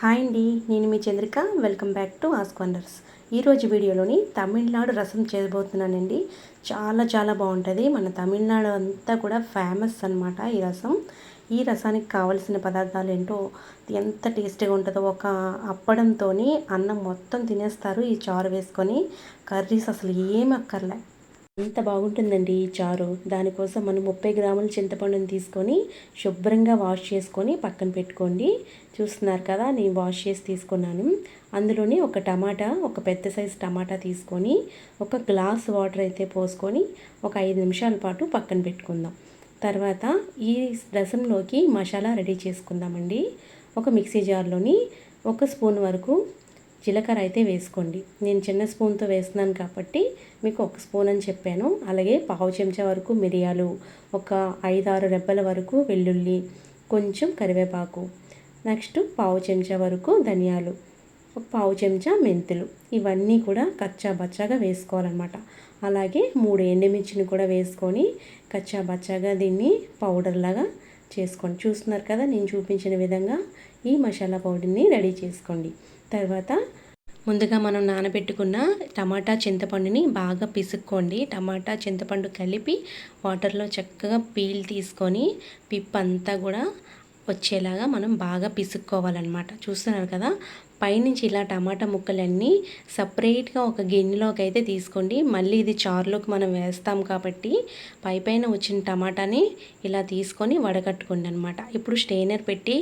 Hi అండి నేను మీ Chandrika. Welcome back to ask wonders ఈరోజు వీడియోలోని తమిళనాడు రసం చేయబోతున్నానండి చాలా చాలా బాగుంటుంది. మన తమిళనాడు అంతా కూడా ఫేమస్ అనమాట ఈ రసం. ఈ రసానికి కావలసిన పదార్థాలు ఏంటో ఎంత టేస్టీగా ఉంటుందో ఒక అప్పడంతో అన్నం మొత్తం తినేస్తారు ఈ చారు వేసుకొని. కర్రీస్ అసలు ఏం అక్కర్లే. ఎంత బాగుంటుందండి ఈ చారు? దానికోసం మనం ముప్పై గ్రాముల చింతపండుని తీసుకొని శుభ్రంగా వాష్ చేసుకొని పక్కన పెట్టుకోండి. చూస్తున్నారు కదా నేను వాష్ చేసి తీసుకున్నాను. అందులోని ఒక టమాటా ఒక పెద్ద సైజు టమాటా తీసుకొని ఒక గ్లాస్ వాటర్ అయితే పోసుకొని ఒక ఐదు నిమిషాల పాటు పక్కన పెట్టుకుందాం. తర్వాత ఈ రసంలోకి మసాలా రెడీ చేసుకుందామండి. ఒక మిక్సీ జార్లోని ఒక స్పూన్ వరకు జీలకర్ర అయితే వేసుకోండి. నేను చిన్న స్పూన్తో వేస్తున్నాను కాబట్టి మీకు ఒక స్పూన్ అని చెప్పాను. అలాగే పావు చెంచా వరకు మిరియాలు ఒక ఐదారు రెబ్బల వరకు వెల్లుల్లి కొంచెం కరివేపాకు నెక్స్ట్ పావు చెంచా వరకు ధనియాలు ఒక పావు చెంచా మెంతులు. ఇవన్నీ కూడా కచ్చా బచ్చాగా వేసుకోవాలన్నమాట. అలాగే మూడు ఎండుమిర్చిని కూడా వేసుకొని కచ్చా బచ్చాగా దీన్ని పౌడర్ లాగా చేసుకోండి చూస్తున్నారు కదా నేను చూపించిన విధంగా ఈ మసాలా పౌడర్ని రెడీ చేసుకోండి. తర్వాత ముందుగా మనం నానబెట్టుకున్న టమాటా చింతపండుని బాగా పిసుక్కోండి. టమాటా చింతపండు కలిపి వాటర్లో చక్కగా పీల్ తీసుకొని పిప్ అంతా కూడా వచ్చేలాగా మనం బాగా పిసుక్కోవాలన్నమాట. చూస్తున్నారు కదా? పైనుంచి ఇలా టమాటా ముక్కలన్నీ సపరేట్గా ఒక గిన్నెలోకి అయితే తీసుకోండి. మళ్ళీ ఇది చారులోకి మనం వేస్తాం కాబట్టి పై పైన వచ్చిన టమాటాని ఇలా తీసుకొని వడగట్టుకోండి అనమాట ఇప్పుడు స్టెయినర్ పెట్టి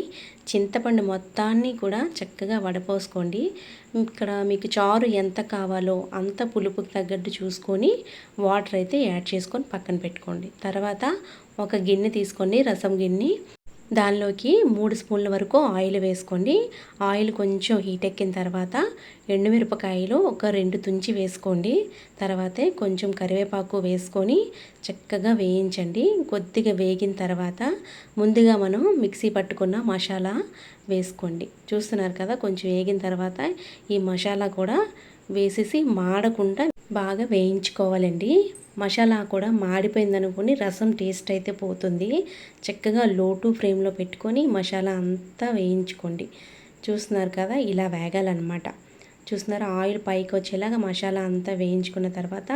చింతపండు మొత్తాన్ని కూడా చక్కగా వడపోసుకోండి. ఇక్కడ మీకు చారు ఎంత కావాలో అంత పులుపుకి తగ్గట్టు చూసుకొని వాటర్ అయితే యాడ్ చేసుకొని పక్కన పెట్టుకోండి. తర్వాత ఒక గిన్నె తీసుకోండి రసం గిన్నె దానిలోకి మూడు స్పూన్ల వరకు ఆయిల్ వేసుకోండి. ఆయిల్ కొంచెం హీట్ ఎక్కిన తర్వాత ఎండుమిరపకాయలు ఒక రెండు తుంచి వేసుకోండి. తర్వాతే కొంచెం కరివేపాకు వేసుకొని చక్కగా వేయించండి. కొద్దిగా వేగిన తర్వాత ముందుగా మనం మిక్సీ పట్టుకున్న మసాలా వేసుకోండి. చూస్తున్నారు కదా కొంచెం వేగిన తర్వాత ఈ మసాలా కూడా వేసేసి మాడకుండా బాగా వేయించుకోవాలండి. మసాలా కూడా మాడిపోయింది అనుకుని రసం టేస్ట్ అయితే పోతుంది. చక్కగా లోటు ఫ్రేమ్లో పెట్టుకొని మసాలా అంతా వేయించుకోండి. చూస్తున్నారు కదా ఇలా వేగాలన్నమాట. చూస్తున్నారు? ఆయిల్ పైకి వచ్చేలాగా మసాలా అంతా వేయించుకున్న తర్వాత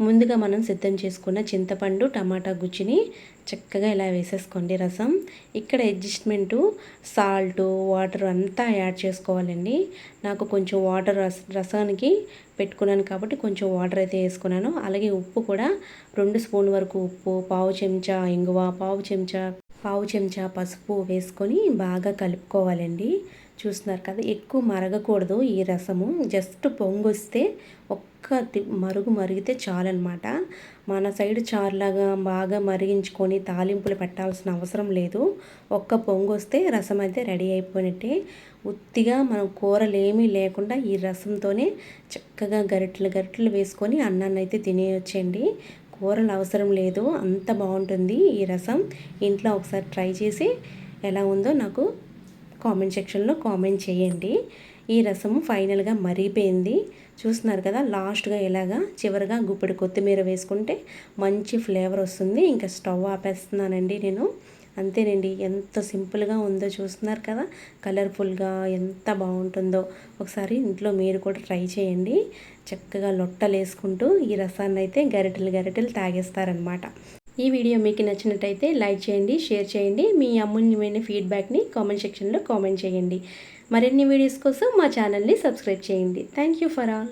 ముందుగా మనం సిద్ధం చేసుకున్న చింతపండు టమాటా గుజ్జుని చక్కగా ఇలా వేసేసుకోండి రసం. ఇక్కడ అడ్జస్ట్మెంటు సాల్ట్ వాటర్ అంతా యాడ్ చేసుకోవాలండి. నాకు కొంచెం వాటర్ రస రసానికి పెట్టుకున్నాను కాబట్టి కొంచెం వాటర్ అయితే వేసుకున్నాను. అలాగే ఉప్పు కూడా రెండు స్పూన్ వరకు ఉప్పు పావు చెంచా ఇంగువ పావు చెంచా పావు చెంచా పసుపు వేసుకొని బాగా కలుపుకోవాలండి. చూస్తున్నారు కదా ఎక్కువ మరగకూడదు ఈ రసము. జస్ట్ పొంగొస్తే ఒక్క మరుగు మరిగితే చాలన్నమాట మన సైడ్ చారులాగా బాగా మరిగించుకొని తాలింపులు పెట్టాల్సిన అవసరం లేదు. ఒక్క పొంగొస్తే రసం అయితే రెడీ అయిపోయినట్టే. ఉత్తిగా మనం కూరలు ఏమీ లేకుండా ఈ రసంతోనే చక్కగా గరిటలు గరిటెలు వేసుకొని అన్నాన్ని అయితే తినేయొచ్చండి. కూరలు అవసరం లేదు అంత బాగుంటుంది ఈ రసం. ఇంట్లో ఒకసారి ట్రై చేసి ఎలా ఉందో నాకు కామెంట్ సెక్షన్లో కామెంట్ చేయండి. ఈ రసము ఫైనల్గా మరిగిపోయింది. చూస్తున్నారు కదా లాస్ట్గా ఎలాగా చివరిగా గుప్పెడు కొత్తిమీర వేసుకుంటే మంచి ఫ్లేవర్ వస్తుంది. ఇంకా స్టవ్ ఆపేస్తున్నానండి నేను. అంతేనండి. ఎంత సింపుల్గా ఉందో చూస్తున్నారు కదా? కలర్ఫుల్గా ఎంత బాగుంటుందో. ఒకసారి ఇంట్లో మీరు కూడా ట్రై చేయండి. చక్కగా లొట్టలు వేసుకుంటూ ఈ రసాన్ని అయితే గరిటెలు గరిటెలు తాగేస్తారనమాట ఈ వీడియో మీకు నచ్చినట్టయితే లైక్ చేయండి షేర్ చేయండి. మీ అమూల్యమైన ఫీడ్బ్యాక్ని కామెంట్ సెక్షన్లో కామెంట్ చేయండి. మరిన్ని వీడియోస్ కోసం మా ఛానల్ని సబ్స్క్రైబ్ చేయండి. Thank you for all.